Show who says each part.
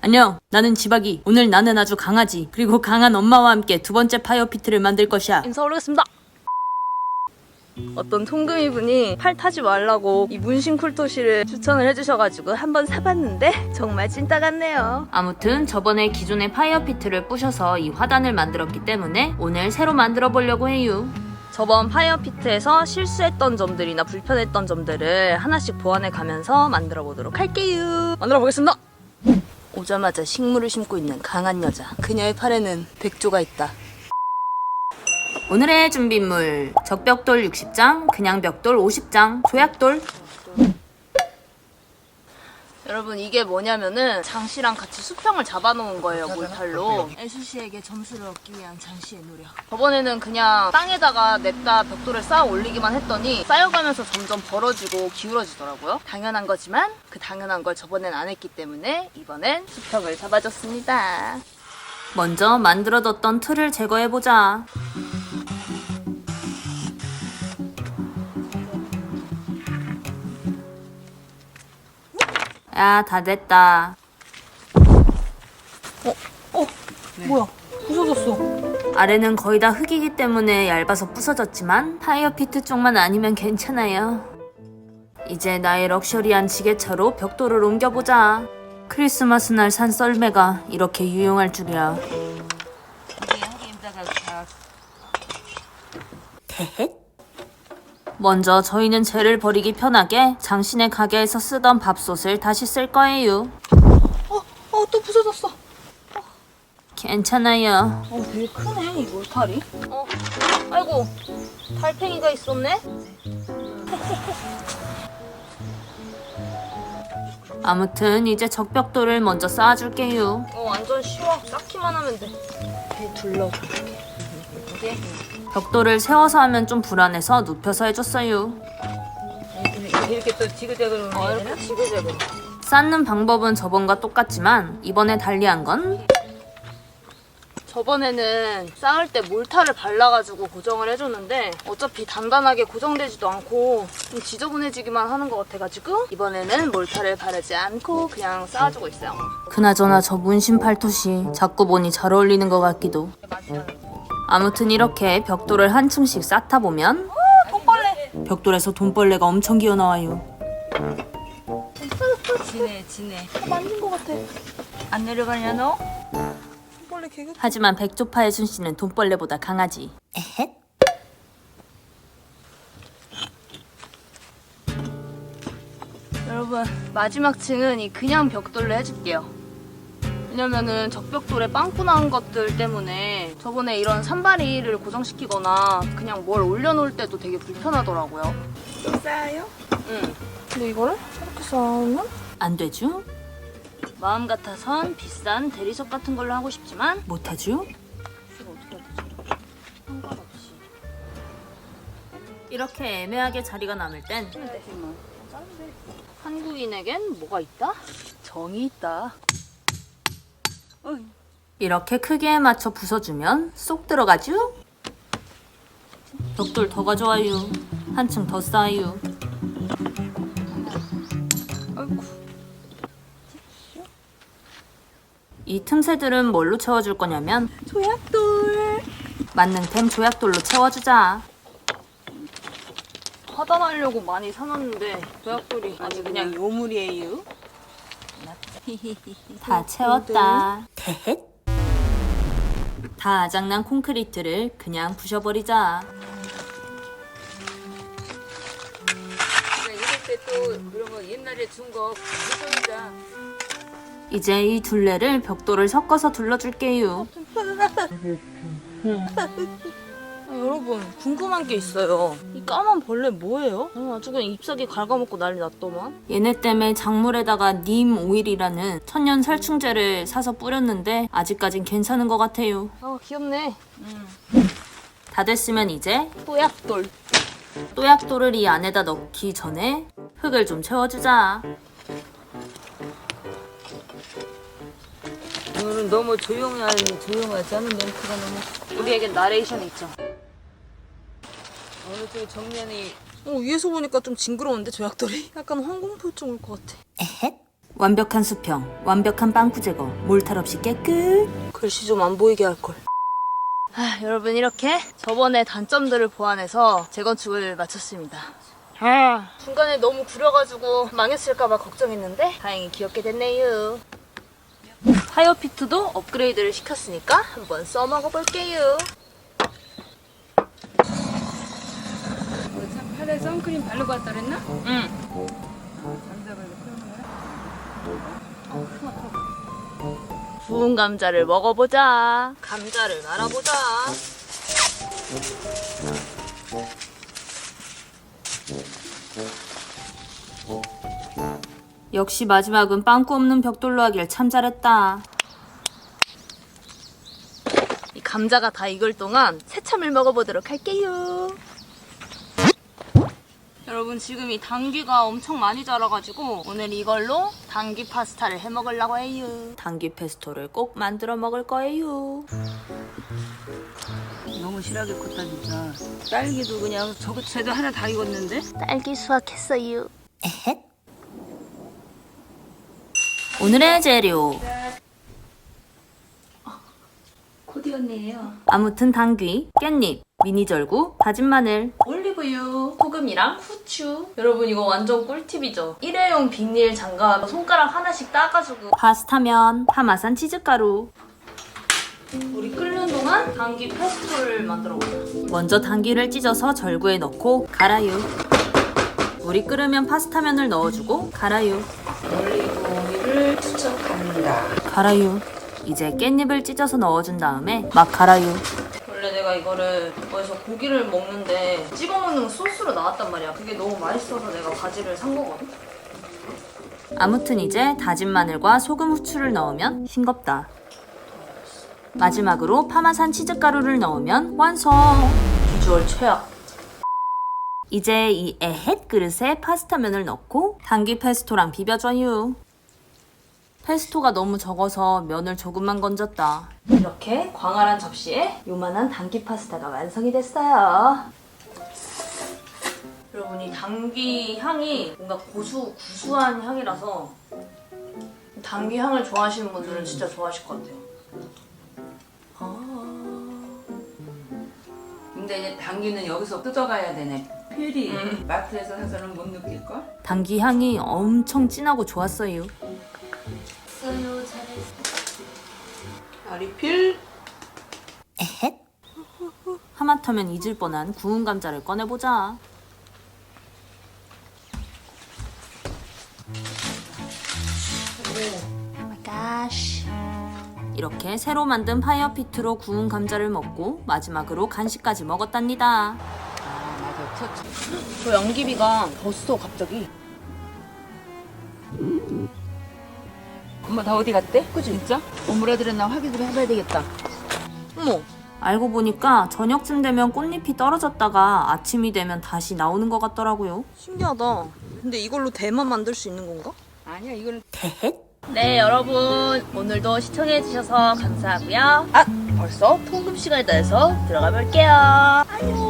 Speaker 1: 안녕, 나는 지박이. 오늘 나는 아주 강하지. 그리고 강한 엄마와 함께 두 번째 파이어 피트를 만들 것이야.
Speaker 2: 인사 올리겠습니다. 어떤 통금이 분이 팔 타지 말라고 이 문신 쿨토시를 추천을 해주셔가지고 한번 사봤는데 정말 찐따 같네요.
Speaker 1: 아무튼 저번에 기존의 파이어 피트를 부셔서 이 화단을 만들었기 때문에 오늘 새로 만들어 보려고 해요.
Speaker 2: 저번 파이어피트에서 실수했던 점들이나 불편했던 점들을 하나씩 보완해 가면서 만들어 보도록 할게요. 만들어 보겠습니다. 오자마자 식물을 심고 있는 강한 여자. 그녀의 팔에는 백조가 있다.
Speaker 1: 오늘의 준비물 적벽돌 60장, 그냥 벽돌 50장, 조약돌
Speaker 2: 여러분 이게 뭐냐면은 장씨랑 같이 수평을 잡아놓은 거예요 몰탈로. 애수 씨에게 점수를 얻기 위한 장씨의 노력. 저번에는 그냥 땅에다가 냈다 벽돌을 쌓아 올리기만 했더니 쌓여가면서 점점 벌어지고 기울어지더라고요. 당연한 거지만 그 당연한 걸 저번엔 안 했기 때문에 이번엔 수평을 잡아줬습니다.
Speaker 1: 먼저 만들어뒀던 틀을 제거해보자. 야, 다 됐다.
Speaker 2: 뭐야 부서졌어
Speaker 1: 아래는 거의 다 흙이기 때문에 얇아서 부서졌지만 타이어 피트 쪽만 아니면 괜찮아요. 이제 나의 럭셔리한 지게차로 벽돌을 옮겨보자. 크리스마스 날 산 썰매가 이렇게 유용할 줄이야. 대헷? 먼저 저희는 재를 버리기 편하게 장신의 가게에서 쓰던 밥솥을 다시 쓸 거예요.
Speaker 2: 어또 부서졌어.
Speaker 1: 괜찮아요.
Speaker 2: 어. 되게 크네 이 몰탈이 어 아이고 달팽이가 있었네?
Speaker 1: 아무튼 이제 적벽돌을 먼저 쌓아줄게요.
Speaker 2: 어 완전 쉬워. 쌓기만 하면 돼. 배 둘러줘 이렇게
Speaker 1: 벽돌을 세워서 하면 좀 불안해서 눕혀서 해줬어요.
Speaker 3: 이렇게 또 지그재그로
Speaker 2: 어 이렇게 지그재그
Speaker 1: 쌓는 방법은 저번과 똑같지만 이번에 달리한 건
Speaker 2: 저번에는 쌓을 때 몰타를 발라가지고 고정을 해줬는데 어차피 단단하게 고정되지도 않고 좀 지저분해지기만 하는 것 같아가지고 이번에는 몰타를 바르지 않고 그냥 쌓아주고 있어요
Speaker 1: 그나저나 저 문신 팔토시 자꾸 보니 잘 어울리는 것 같기도. 아무튼 이렇게 벽돌을 한 층씩 쌓다 보면
Speaker 2: 돈벌레
Speaker 1: 벽돌에서 돈벌레가 엄청 기어 나와요.
Speaker 3: 지네 지네
Speaker 2: 만진 것 같아
Speaker 3: 안 내려가냐 너?
Speaker 2: 돈벌레 개그
Speaker 1: 하지만 백조파의 순 씨는 돈벌레보다 강하지. 에헷.
Speaker 2: 여러분 마지막 층은 이 그냥 벽돌로 해줄게요 왜냐면은 적벽돌에 빵꾸 난 것들 때문에 저번에 이런 산발이를 고정시키거나 그냥 뭘 올려놓을 때도 되게 불편하더라고요
Speaker 3: 또 쌓아요?
Speaker 2: 응 근데 이거를 이렇게 쌓으면
Speaker 1: 안 되죠?
Speaker 2: 마음 같아선 비싼 대리석 같은 걸로 하고 싶지만
Speaker 1: 못하죠?
Speaker 2: 이거 어떻게 해야 되지? 상관없이
Speaker 1: 이렇게 애매하게 자리가 남을
Speaker 2: 땐돼 한국인에겐 뭐가 있다? 정이 있다 어 이.
Speaker 1: 이렇게 크기에 맞춰 부숴주면 쏙 들어가죠? 벽돌 더 가져와요. 한층 더 쌓아요.
Speaker 2: 이
Speaker 1: 틈새들은 뭘로 채워줄 거냐면
Speaker 2: 조약돌
Speaker 1: 만능템 조약돌로 채워주자.
Speaker 2: 화단하려고 많이 사놨는데 조약돌이 아니 그냥 요물이에요
Speaker 1: 다 채웠다. 다 아작난 콘크리트를 그냥 부셔버리자.
Speaker 3: 이럴 때또 그런 거 옛날에 준거 무서운다
Speaker 1: 이제 이 둘레를 벽돌을 섞어서 둘러줄게요.
Speaker 2: 아, 여러분 궁금한 게 있어요 이 까만 벌레 뭐예요? 아, 아주 그냥 잎사귀 갉아먹고 난리 났더만
Speaker 1: 얘네 때문에 작물에다가 님 오일이라는 천연 살충제를 사서 뿌렸는데 아직까진 괜찮은 것 같아요.
Speaker 2: 아 귀엽네
Speaker 1: 다 됐으면 이제
Speaker 2: 또약돌
Speaker 1: 또약돌을 이 안에다 넣기 전에 흙을 좀 채워주자.
Speaker 3: 오늘은 너무 조용하니 조용하지 않은 멘트가 너무
Speaker 2: 우리에겐 나레이션이 있죠
Speaker 3: 쪽에 정면이
Speaker 2: 어 위에서 보니까 좀 징그러운데 조약돌이? 약간 황공포증 올 것 같아
Speaker 1: 에헷? 완벽한 수평, 완벽한 빵꾸 제거, 몰탈 없이 깨끗.
Speaker 2: 글씨 좀 안 보이게 할 걸. 아, 여러분 이렇게 저번에 단점들을 보완해서 재건축을 마쳤습니다. 아, 중간에 너무 구려가지고 망했을까봐 걱정했는데 다행히 귀엽게 됐네요. 타이어 피트도 업그레이드를 시켰으니까 한번 써먹어 볼게요.
Speaker 3: 팔에 선크림 바르고 왔다 그랬나?
Speaker 2: 응. 구운 감자를 먹어보자. 감자를 말아보자.
Speaker 1: 역시 마지막은 빵꾸 없는 벽돌로 하길 참 잘했다.
Speaker 2: 이 감자가 다 익을 동안 새참을 먹어보도록 할게요. 여러분 지금 이 당귀가 엄청 많이 자라가지고 오늘 이걸로 당귀 파스타를 해 먹으려고 해요.
Speaker 1: 당귀 페스토를 꼭 만들어 먹을 거예요.
Speaker 3: 너무 실하게 컸다 진짜. 딸기도 그냥 저거 쟤도 하나 다 익었는데?
Speaker 2: 딸기 수확했어요.
Speaker 1: 에헷. 오늘의 재료.
Speaker 3: 코디 언니예요.
Speaker 1: 아무튼 당귀, 깻잎, 미니 절구, 다진 마늘.
Speaker 2: 소금이랑 후추. 여러분 이거 완전 꿀팁이죠. 일회용 비닐 장갑 손가락 하나씩 따가지고
Speaker 1: 파스타면, 파마산 치즈가루.
Speaker 2: 우리 끓는 동안 당귀 페스토를 만들어 보자.
Speaker 1: 먼저 당귀를 찢어서 절구에 넣고 갈아요. 물이 끓으면 파스타면을 넣어주고 갈아요.
Speaker 3: 올리브오일을 투척합니다.
Speaker 1: 갈아요. 이제 깻잎을 찢어서 넣어준 다음에 막 갈아요.
Speaker 2: 이거를 어디서 고기를 먹는데 찍어 먹는 소스로 나왔단 말이야. 그게 너무 맛있어서 내가 바지를 산 거거든.
Speaker 1: 아무튼 이제 다진 마늘과 소금 후추를 넣으면 싱겁다. 마지막으로 파마산 치즈가루를 넣으면 완성!
Speaker 2: 비주얼 최악.
Speaker 1: 이제 이 에헷 그릇에 파스타면을 넣고 당귀 페스토랑 비벼줘요. 페스토가 너무 적어서 면을 조금만 건졌다.
Speaker 2: 이렇게 광활한 접시에 요만한 당귀 파스타가 완성이 됐어요. 여러분 이 당귀 향이 뭔가 고수 구수한 향이라서 당귀 향을 좋아하시는 분들은 진짜 좋아하실 것 같아요.
Speaker 3: 근데 이제 당귀는 여기서 뜯어가야 되네. 필이 마트에서 사서는 못 느낄걸?
Speaker 1: 당귀 향이 엄청 진하고 좋았어요.
Speaker 3: 아, 리필?
Speaker 1: 에헷? 하마터면 잊을 뻔한 구운 감자를 꺼내보자. 이렇게 새로 만든 파이어피트로 구운 감자를 먹고 마지막으로 간식까지 먹었답니다.
Speaker 3: 아,
Speaker 2: 저 양귀비가 벌써 갑자기
Speaker 3: 엄마 다 어디 갔대? 그지? 진짜? 오므라들은 나 확인 좀 해봐야 되겠다.
Speaker 2: 어머
Speaker 1: 알고 보니까 저녁쯤 되면 꽃잎이 떨어졌다가 아침이 되면 다시 나오는 것 같더라고요.
Speaker 2: 신기하다. 근데 이걸로 대만 만들 수 있는 건가?
Speaker 3: 아니야, 이거는
Speaker 1: 대헷?
Speaker 2: 네 여러분 오늘도 시청해 주셔서 감사하고요. 아 벌써 통금 시간이 다 돼서 들어가 볼게요. 안녕.